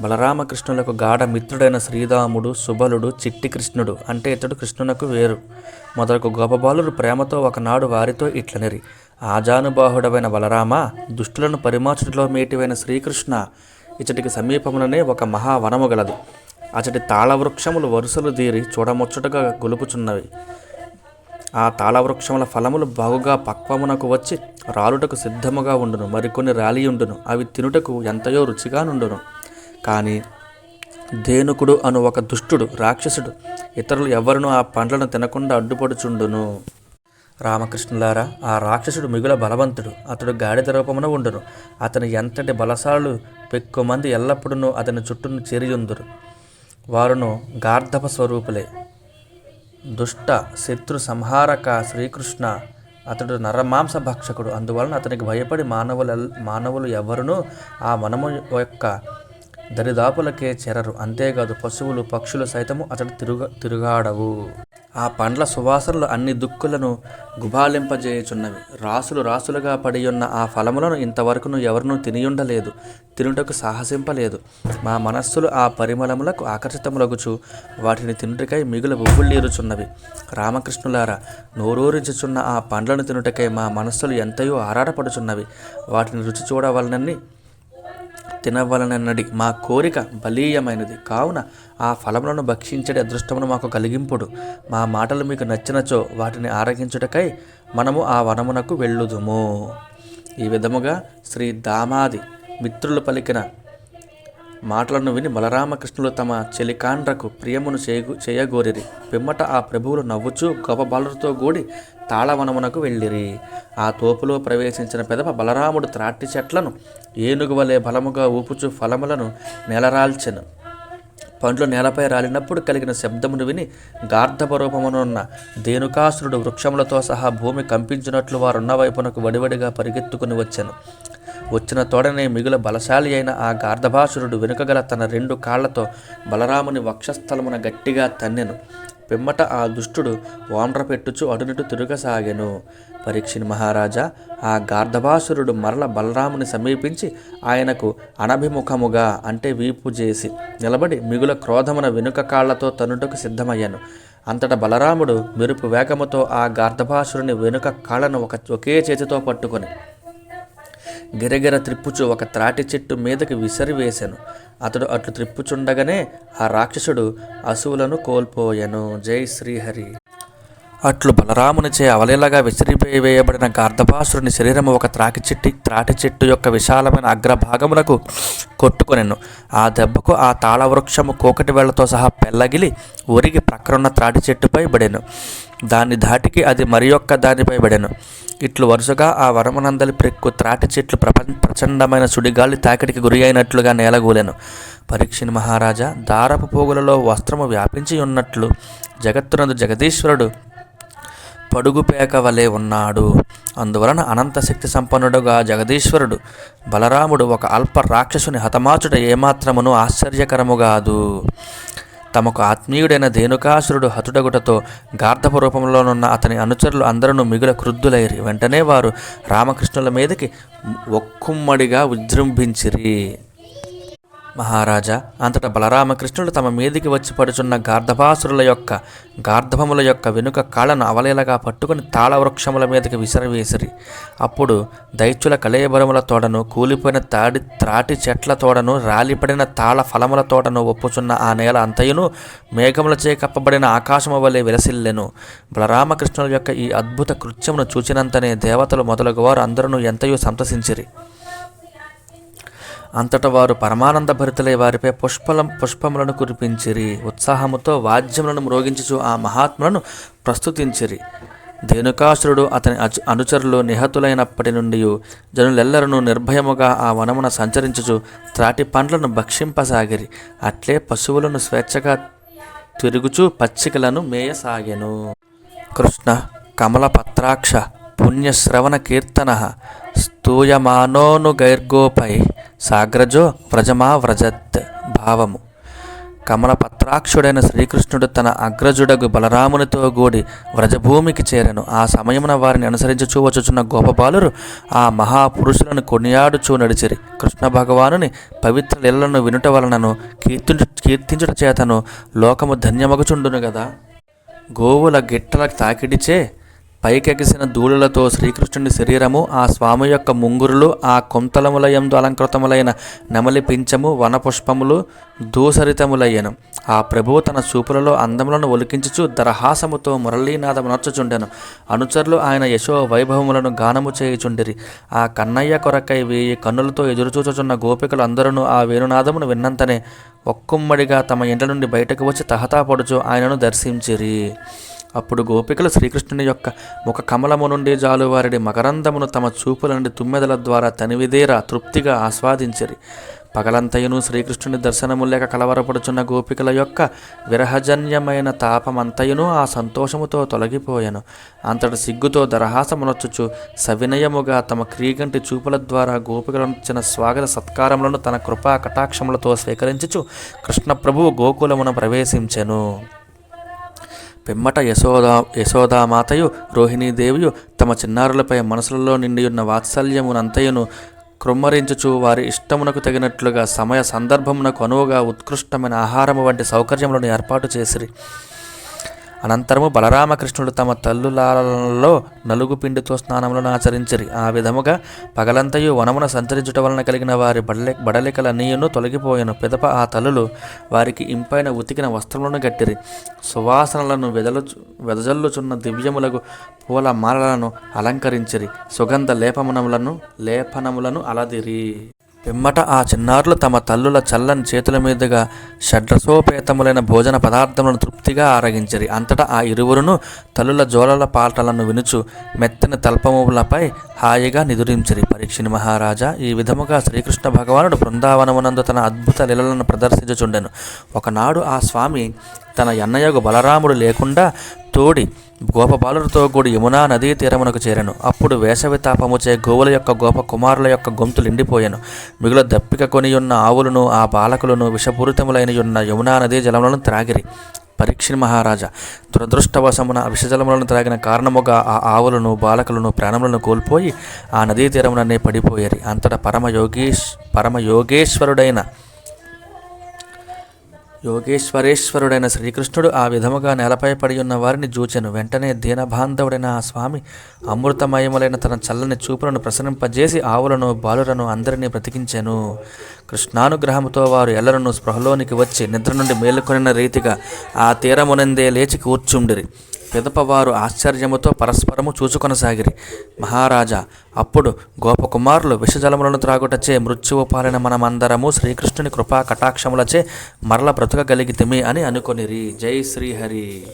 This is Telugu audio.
బలరామకృష్ణులకు గాఢ మిత్రుడైన శ్రీరాముడు సుబలుడు చిట్టి కృష్ణుడు అంటే ఇతడు కృష్ణునకు వేరు. మొదలకు గోపబాలుడు ప్రేమతో ఒకనాడు వారితో ఇట్లనిరి ఆజానుబాహుడవైన బలరామ దుష్టులను పరిమార్చుటలో మేటివైన శ్రీకృష్ణ ఇచ్చటికి సమీపముననే ఒక మహావనము గలదు. అతడి తాళవృక్షములు వరుసలు దీరి చూడముచ్చటగా గొలుపుచున్నవి. ఆ తాళవృక్షముల ఫలములు బాగుగా పక్వమునకు వచ్చి రాలుటకు సిద్ధముగా ఉండును మరికొన్ని రాలియుండును. అవి తినుటకు ఎంతయో రుచిగా నుండును కానీ ధేనుకుడు అను ఒక దుష్టుడు రాక్షసుడు ఇతరులు ఎవరినూ ఆ పండ్లను తినకుండా అడ్డుపడుచుండును. రామకృష్ణులారా ఆ రాక్షసుడు మిగుల బలవంతుడు. అతడు గాడిద రూపమున ఉండును. అతని ఎంతటి బలశాలు పెక్కుమంది ఎల్లప్పుడూ అతని చుట్టూను చేరియుందురు. వారును గార్ధప స్వరూపులే. దుష్ట శత్రు సంహారక శ్రీకృష్ణ అతడు నరమాంస భక్షకుడు. అందువలన అతనికి భయపడి మానవుల మానవులు ఎవరునూ ఆ వనము యొక్క దరిదాపులకే చేరరు. అంతేకాదు పశువులు పక్షులు సైతము అతడు తిరుగ తిరుగాడవు. ఆ పండ్ల సువాసనలు అన్ని దుక్కులను గుబాలింపజేయుచున్నవి రాసులు రాసులుగా పడి ఉన్న ఆ ఫలములను ఇంతవరకును ఎవరినూ తినియుండలేదు తినుటకు సాహసింపలేదు. మా మనస్సులు ఆ పరిమళములకు ఆకర్షితములగుచు వాటిని తినుటకై మిగులు బుబ్బుళ్ళీరుచున్నవి. రామకృష్ణులారా నోరూరించుచున్న ఆ పండ్లను తినుటకై మా మనస్సులు ఎంతయో ఆరాటపడుచున్నవి. వాటిని రుచి చూడవలనని తినవలనన్నది మా కోరిక బలీయమైనది. కావున ఆ ఫలములను భక్షించడి అదృష్టమును మాకు కలిగింపుడు. మా మాటలు మీకు నచ్చినచో వాటిని ఆరగించుటకై మనము ఆ వనమునకు వెళ్ళుదుము. ఈ విధముగా శ్రీ దామాది మిత్రులు పలికిన మాటలను విని బలరామకృష్ణులు తమ చెలికాండ్రకు ప్రియమును చేయగు చేయగోరిరి. పిమ్మట ఆ ప్రభువులు నవ్వుచూ గొప్ప బాలులతో కూడి తాళవనమునకు వెళ్ళిరి. ఆ తోపులో ప్రవేశించిన పెదప బలరాముడు త్రాటి చెట్లను ఏనుగు వలె బలముగా ఊపుచు ఫలములను నెలరాల్చెను. పండ్లు నేలపై రాలినప్పుడు కలిగిన శబ్దమును విని గార్ధపరూపమునున్న దేనుకాసురుడు వృక్షములతో సహా భూమి కంపించినట్లు వారున్న వైపునకు వడివడిగా పరిగెత్తుకుని వచ్చాను. వచ్చిన తోడనే మిగుల బలశాలి అయిన ఆ గార్ధభాసురుడు వెనుకగల తన రెండు కాళ్ళతో బలరాముని వక్షస్థలమున గట్టిగా తన్నెను. పిమ్మట ఆ దుష్టుడు వాండ్ర పెట్టుచు అడునిటు తిరగసాగెను. పరీక్షిని మహారాజా ఆ గార్ధభాసురుడు మరల బలరాముని సమీపించి ఆయనకు అనభిముఖముగా అంటే వీపు చేసి నిలబడి మిగుల క్రోధమున వెనుక కాళ్ళతో తనుటకు సిద్ధమయ్యాను. అంతట బలరాముడు మెరుపు వేగముతో ఆ గార్ధభాసురుని వెనుక కాళ్ళను ఒక ఒకే చేతితో పట్టుకొని గిరగిర త్రిప్పుచు ఒక త్రాటి చెట్టు మీదకి విసిరివేశాను అతడు అట్లు త్రిప్పుచుండగానే ఆ రాక్షసుడు అసువులను కోల్పోయాను. జై శ్రీహరి. అట్లు బలరామునిచే అవలీలగా విసిరివేయబడిన గార్ధపాసురుని శరీరము ఒక త్రాకి చెట్టి త్రాటి చెట్టు యొక్క విశాలమైన అగ్రభాగములకు కొట్టుకొనెను. ఆ దెబ్బకు ఆ తాళవృక్షము కోకటి వేళ్ళతో సహా పెళ్ళగిలి ఒరిగి ప్రక్కనున్న త్రాటి చెట్టుపై పడెను. దాన్ని దాటికి అది మరి యొక్క దానిపై పడెను. ఇట్లు వరుసగా ఆ వరమనందలి ప్రెక్కు త్రాటి చెట్లు ప్రపంచ ప్రచండమైన సుడిగాలి తాకిడికి గురి అయినట్లుగా నేలగూలెను. పరీక్షిని మహారాజా దారపు పోగులలో వస్త్రము వ్యాపించి ఉన్నట్లు జగత్తునందు జగదీశ్వరుడు పడుగుపేక వలె ఉన్నాడు. అందువలన అనంత శక్తి సంపన్నుడుగా జగదీశ్వరుడు బలరాముడు ఒక అల్ప రాక్షసుని హతమాచుట ఏమాత్రమును ఆశ్చర్యకరముగాదు తమకు ఆత్మీయుడైన ధేనుకాసురుడు హతుడగుటతో గార్ధపు రూపంలోనున్న అతని అనుచరులు అందరూ మిగుల క్రుద్ధులైరి. వెంటనే వారు రామకృష్ణుల మీదకి ఒక్కుమ్మడిగా విజృంభించిరి మహారాజా అంతటా బలరామకృష్ణుడు తమ మీదికి వచ్చి పడుచున్న గార్ధపాసురుల యొక్క గార్ధభముల యొక్క వెనుక కాళ్ళను అవలేలగా పట్టుకుని తాళవృక్షముల మీదకి విసిరవేసిరి. అప్పుడు దైత్యుల కలయబరముల తోడను కూలిపోయిన తాడి త్రాటి చెట్ల తోడను రాలిపడిన తాళ ఫలముల తోటను ఒప్పుచున్న ఆ నేల అంతయును మేఘములచే కప్పబడిన ఆకాశము వలె విలసిల్లెను బలరామకృష్ణుల యొక్క ఈ అద్భుత కృత్యమును చూచినంతనే దేవతలు మొదలగువారు అందరూ ఎంతయో సంతసించిరి. అంతట వారు పరమానంద భరితులై వారిపై పుష్పలం పుష్పములను కురిపించిరి. ఉత్సాహముతో వాద్యములను మ్రోగించుచు ఆ మహాత్ములను ప్రస్తుతించిరి. ధేనుకాసురుడు అతని అచ అనుచరులు నిహతులైనప్పటి నుండి జనులెల్లరూ నిర్భయముగా ఆ వనమున సంచరించుచు త్రాటి పండ్లను భక్షింపసాగిరి. అట్లే పశువులను స్వేచ్ఛగా తిరుగుచూ పచ్చికలను మేయసాగెను. కృష్ణ కమల పత్రాక్ష పుణ్యశ్రవణ కీర్తన స్తూయమానోను గైర్గోపై సాగ్రజో వ్రజమా వ్రజత్ భావము కమల పత్రాక్షుడైన శ్రీకృష్ణుడు తన అగ్రజుడగు బలరామునితో గూడి వ్రజభూమికి చేరెను. ఆ సమయమున వారిని అనుసరించుచూ వచ్చుచున్న గోపబాలురు ఆ మహాపురుషులను కొనియాడుచూ నడిచిరి. కృష్ణ భగవానుని పవిత్ర లీలలను వినుట వలనను కీర్తించు కీర్తించుట చేతను లోకము ధన్యమగుచుండును గదా? గోవుల గిట్టల తాకిడిచే పైకెగిసిన ధూళులతో శ్రీకృష్ణుని శరీరము ఆ స్వామి యొక్క ముంగురులు ఆ కొంతలములయందు అలంకృతములైన నెమలి పించము వనపుష్పములు దూసరితములయ్యను ఆ ప్రభువు తన చూపులలో అందములను ఒలికించుచు దరహాసముతో మురళీనాథము నొచ్చుచుండెను అనుచరులు ఆయన యశో వైభవములను గానము చేయుచుండిరి. ఆ కన్నయ్య కొరకై వేయి కన్నులతో ఎదురుచూచుచున్న గోపికలు అందరూ ఆ వేణునాదమును విన్నంతనే ఒక్కుమ్మడిగా తమ ఇంటి నుండి బయటకు వచ్చి తహతాపడుచు ఆయనను దర్శించిరి. అప్పుడు గోపికలు శ్రీకృష్ణుని యొక్క ముఖ కమలము నుండి జాలువారిడి మకరందమును తమ చూపుల నుండి తుమ్మెదల ద్వారా తనివిదేరా తృప్తిగా ఆస్వాదించిరి. పగలంతయును శ్రీకృష్ణుని దర్శనము లేక కలవరపడుచున్న గోపికల యొక్క విరహజన్యమైన తాపమంతయును ఆ సంతోషముతో తొలగిపోయాను. అంతటి సిగ్గుతో దరహాసమునొచ్చుచు సవినయముగా తమ క్రీగంటి చూపుల ద్వారా గోపికలనిచ్చిన స్వాగత సత్కారములను తన కృపా కటాక్షములతో స్వీకరించుచు కృష్ణ ప్రభువు గోకులమున ప్రవేశించెను. పిమ్మట యశోదా యశోదామాతయు రోహిణీదేవియు తమ చిన్నారులపై మనసులలో నిండియున్న వాత్సల్యమునంతయును క్రుమ్మరించుచు వారి ఇష్టమునకు తగినట్లుగా సమయ సందర్భమునకు అనువుగా ఉత్కృష్టమైన ఆహారము వంటి సౌకర్యములను ఏర్పాటు చేసిరి. అనంతరము బలరామకృష్ణుడు తమ తల్లులలో నలుగు పిండితో స్నానములను ఆచరించిరి. ఆ విధముగా పగలంతయు వనమున సంచరించుట వలన కలిగిన వారి బడలి బడలికల నీయును తొలగిపోయాను. పిదప ఆ తల్లులు వారికి ఇంపైన ఉతికిన వస్త్రములను గట్టిరి. సువాసనలను వెదలు వెదజల్లుచున్న దివ్యములకు పూల మాలలను అలంకరించిరి. సుగంధ లేపమునములను లేపనములను అలదిరి. పిమ్మట ఆ చిన్నారులు తమ తల్లుల చల్లని చేతుల మీదుగా షడ్రసోపేతములైన భోజన పదార్థములను తృప్తిగా ఆరగించిరి. అంతటా ఆ ఇరువురును తల్లుల జోలల పాటలను వినుచు మెత్తని తల్పములపై హాయిగా నిదురించిరి. పరీక్షిని మహారాజా ఈ విధముగా శ్రీకృష్ణ భగవానుడు బృందావనమునందు తన అద్భుత లీలలను ప్రదర్శించుచుండెను. ఒకనాడు ఆ స్వామి తన ఎన్నయ్యగు బలరాముడు లేకుండా తోడి గోపబాలుడితో కూడి యమునా నదీ తీరమునకు చేరెను. అప్పుడు వేసవి తాపముచే గోవుల యొక్క గోప కుమారుల యొక్క గొంతులు ఎండిపోయాను మిగుల దప్పిక కొనియున్న ఆవులను ఆ బాలకులను విషపూరితములైన ఉన్న యమునా నదీ జలములను త్రాగిరి. పరీక్ష మహారాజా దురదృష్టవశమున విషజలములను త్రాగిన కారణముగా ఆ ఆవులను బాలకులను ప్రాణములను కోల్పోయి ఆ నదీ తీరముననే పడిపోయారు. అంతటా పరమ పరమయోగేశ్వరుడైన పరమ యోగేశ్వరుడైన యోగేశ్వరేశ్వరుడైన శ్రీకృష్ణుడు ఆ విధముగా నేలపై పడి ఉన్న వారిని చూచెను వెంటనే దీనబాంధవుడైన ఆ స్వామి అమృతమయములైన తన చల్లని చూపులను ప్రసరింపజేసి ఆవులను బాలులను అందరినీ బ్రతికించెను. కృష్ణానుగ్రహముతో వారు ఎల్లరను స్పృహలోనికి వచ్చి నిద్ర నుండి మేలుకొనిన రీతిగా ఆ తీరమునందే లేచి కూర్చుండిరి. పిదప వారు ఆశ్చర్యముతో పరస్పరము చూచుకొనసాగిరి. మహారాజా అప్పుడు గోపకుమారులు విషజలములను త్రాగుటచే మృత్యువు పాలన మనమందరము శ్రీకృష్ణుని కృపా కటాక్షములచే మరల బ్రతకగలిగితమే అని అనుకొనిరి. జై శ్రీహరి.